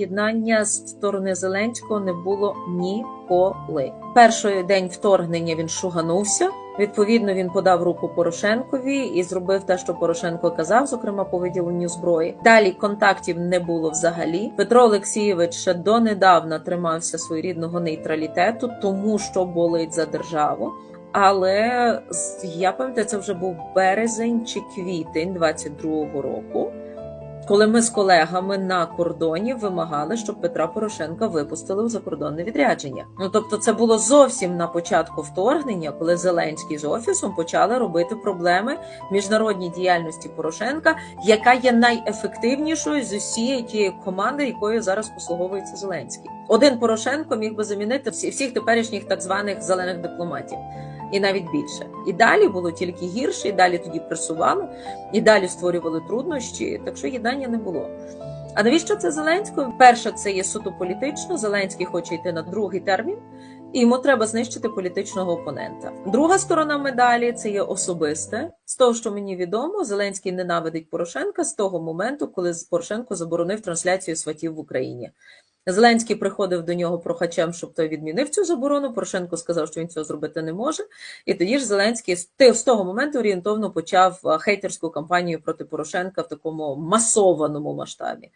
єднання з сторони Зеленського не було ніколи. Перший день вторгнення він шуганувся. Відповідно, він подав руку Порошенкові і зробив те, що Порошенко казав, зокрема по виділенню зброї. Далі контактів не було взагалі. Петро Олексійович ще донедавна тримався своєрідного нейтралітету, тому що болить за державу. Але я пам'ятаю, це вже був березень чи квітень 22-го року, коли ми з колегами на кордоні вимагали, щоб Петра Порошенка випустили у закордонне відрядження. Ну тобто, це було зовсім на початку вторгнення, коли Зеленський з офісом почали робити проблеми міжнародній діяльності Порошенка, яка є найефективнішою з усієї тієї команди, якою зараз послуговується Зеленський. Один Порошенко міг би замінити всі- всіх теперішніх так званих зелених дипломатів. І навіть більше. І далі було тільки гірше, і далі тоді пресували, і далі створювали труднощі, так що єднання не було. А навіщо це Зеленського? Перше, це є суто політично. Зеленський хоче йти на другий термін, і йому треба знищити політичного опонента. Друга сторона медалі це є особисте. З того, що мені відомо, Зеленський ненавидить Порошенка з того моменту, коли Порошенко заборонив трансляцію сватів в Україні. Зеленський приходив до нього прохачем, щоб той відмінив цю заборону. Порошенко сказав, що він цього зробити не може. І тоді ж Зеленський з того моменту орієнтовно почав е, хейтерську кампанію проти Порошенка в такому масованому масштабі.